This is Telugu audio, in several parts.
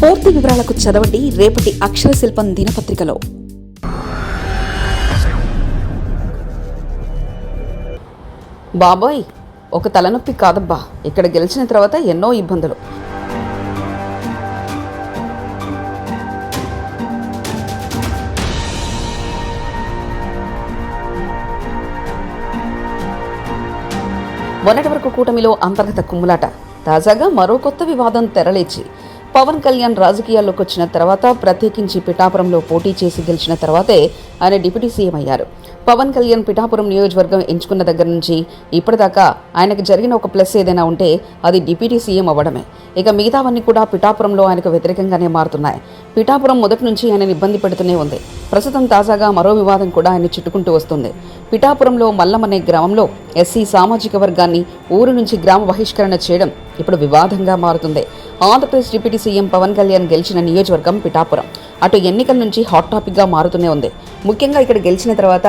పూర్తి వివరాలకు చదవండి రేపటి అక్షర శిల్పం దినపత్రికలో. బాబోయ్ ఒక తలనొప్పి కాదబ్బా. ఇక్కడ గెలిచిన తర్వాత ఎన్నో ఇబ్బందులు. మొన్నటి వరకు కూటమిలో అంతర్గత కుమ్ములాట. తాజాగా మరో కొత్త వివాదం తెరలేచి పవన్ కళ్యాణ్ రాజకీయాల్లోకి వచ్చిన తర్వాత ప్రత్యేకించి పిఠాపురంలో పోటీ చేసి గెలిచిన తర్వాతే ఆయన డిప్యూటీ సీఎం అయ్యారు. పవన్ కళ్యాణ్ పిఠాపురం నియోజకవర్గం ఎంచుకున్న దగ్గర నుంచి ఇప్పటిదాకా ఆయనకు జరిగిన ఒక ప్లస్ ఏదైనా ఉంటే అది డిప్యూటీ సీఎం అవ్వడమే. ఇక మిగతావన్నీ కూడా పిఠాపురంలో ఆయనకు వ్యతిరేకంగానే మారుతున్నాయి. పిఠాపురం మొదటి నుంచి ఆయనను ఇబ్బంది పెడుతూనే ఉంది. ప్రస్తుతం తాజాగా మరో వివాదం కూడా ఆయన చుట్టుకుంటూ వస్తుంది. పిఠాపురంలో మల్లం అనే గ్రామంలో ఎస్సీ సామాజిక వర్గాన్ని ఊరు నుంచి గ్రామ బహిష్కరణ చేయడం ఇప్పుడు వివాదంగా మారుతుంది. ఆంధ్రప్రదేశ్ డిప్యూటీ సీఎం పవన్ కళ్యాణ్ గెలిచిన నియోజకవర్గం పిఠాపురం. అటు ఎన్నికల నుంచి హాట్ టాపిక్గా మారుతూనే ఉంది. ముఖ్యంగా ఇక్కడ గెలిచిన తర్వాత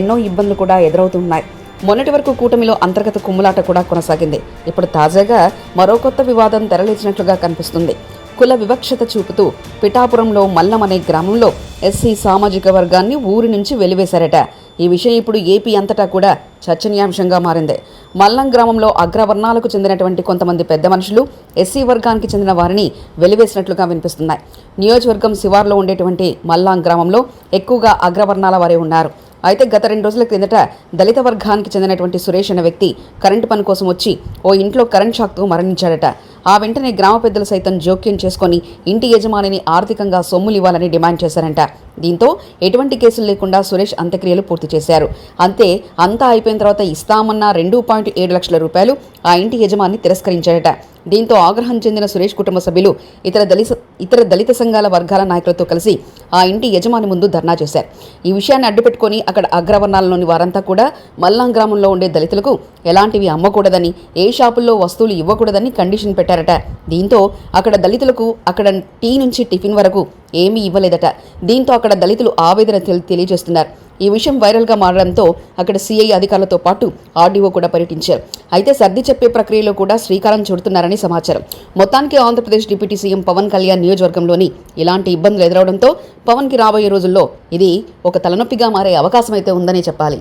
ఎన్నో ఇబ్బందులు కూడా ఎదురవుతున్నాయి. మొన్నటి వరకు కూటమిలో అంతర్గత కుమ్ములాట కూడా కొనసాగింది. ఇప్పుడు తాజాగా మరో కొత్త వివాదం తెరలేచినట్లుగా కనిపిస్తుంది. కుల వివక్షత చూపుతూ పిఠాపురంలో మల్లం అనే గ్రామంలో ఎస్సీ సామాజిక వర్గాన్ని ఊరి నుంచి వెలివేశారట. ఈ విషయం ఇప్పుడు ఏపీ అంతటా కూడా చర్చనీయాంశంగా మారింది. మల్లం గ్రామంలో అగ్రవర్ణాలకు చెందినటువంటి కొంతమంది పెద్ద మనుషులు ఎస్సీ వర్గానికి చెందిన వారిని వెలివేసినట్లుగా వినిపిస్తున్నాయి. నియోజకవర్గం శివార్లో ఉండేటువంటి మల్లాం గ్రామంలో ఎక్కువగా అగ్రవర్ణాల వారే ఉన్నారు. అయితే గత రెండు రోజుల క్రిందట దళిత వర్గానికి చెందినటువంటి సురేష్ అనే వ్యక్తి కరెంటు పని కోసం వచ్చి ఓ ఇంట్లో కరెంట్ షాక్తో మరణించాడట. ఆ వెంటనే గ్రామ పెద్దలు సైతం జోక్యం చేసుకొని ఇంటి యజమానిని ఆర్థికంగా సొమ్ములు ఇవ్వాలని డిమాండ్ చేశారంట. దీంతో ఎటువంటి కేసులు లేకుండా సురేష్ అంత్యక్రియలు పూర్తి చేశారు. అంతే అంతా అయిపోయిన తర్వాత ఇస్తామన్న రెండు పాయింట్ ఏడు లక్షల రూపాయలు ఆ ఇంటి యజమాని తిరస్కరించాడట. దీంతో ఆగ్రహం చెందిన సురేష్ కుటుంబ సభ్యులు ఇతర దళిత ఇతర దళిత సంఘాల వర్గాల నాయకులతో కలిసి ఆ ఇంటి యజమాని ముందు ధర్నా చేశారు. ఈ విషయాన్ని అడ్డుపెట్టుకొని అక్కడ అగ్రవర్ణాలలోని వారంతా కూడా మల్లాం గ్రామంలో ఉండే దళితులకు ఎలాంటివి అమ్మకూడదని ఏ షాపుల్లో వస్తువులు ఇవ్వకూడదని కండిషన్ పెట్టారట దీంతో అక్కడ దళితులకు అక్కడ టీ నుంచి టిఫిన్ వరకు ఏమీ ఇవ్వలేదట. దీంతో అక్కడ దళితులు ఆవేదన తెలి- తెలియజేస్తున్నారు. ఈ విషయం వైరల్గా మారడంతో అక్కడ సిఐ అధికారులతో పాటు ఆర్డీఓ కూడా పర్యటించారు. అయితే సర్ది చెప్పే ప్రక్రియలో కూడా శ్రీకారం చుడుతున్నారని సమాచారం. మొత్తానికి ఆంధ్రప్రదేశ్ డిప్యూటీ సీఎం పవన్ కళ్యాణ్ నియోజకవర్గంలోని ఇలాంటి ఇబ్బందులు ఎదురవడంతో పవన్కి రాబోయే రోజుల్లో ఇది ఒక తలనొప్పిగా మారే అవకాశం అయితే ఉందని చెప్పాలి.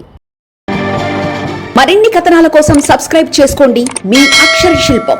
మరిన్ని కథనాల కోసం సబ్స్క్రైబ్ చేసుకోండి. మీ అక్షర శిల్పం.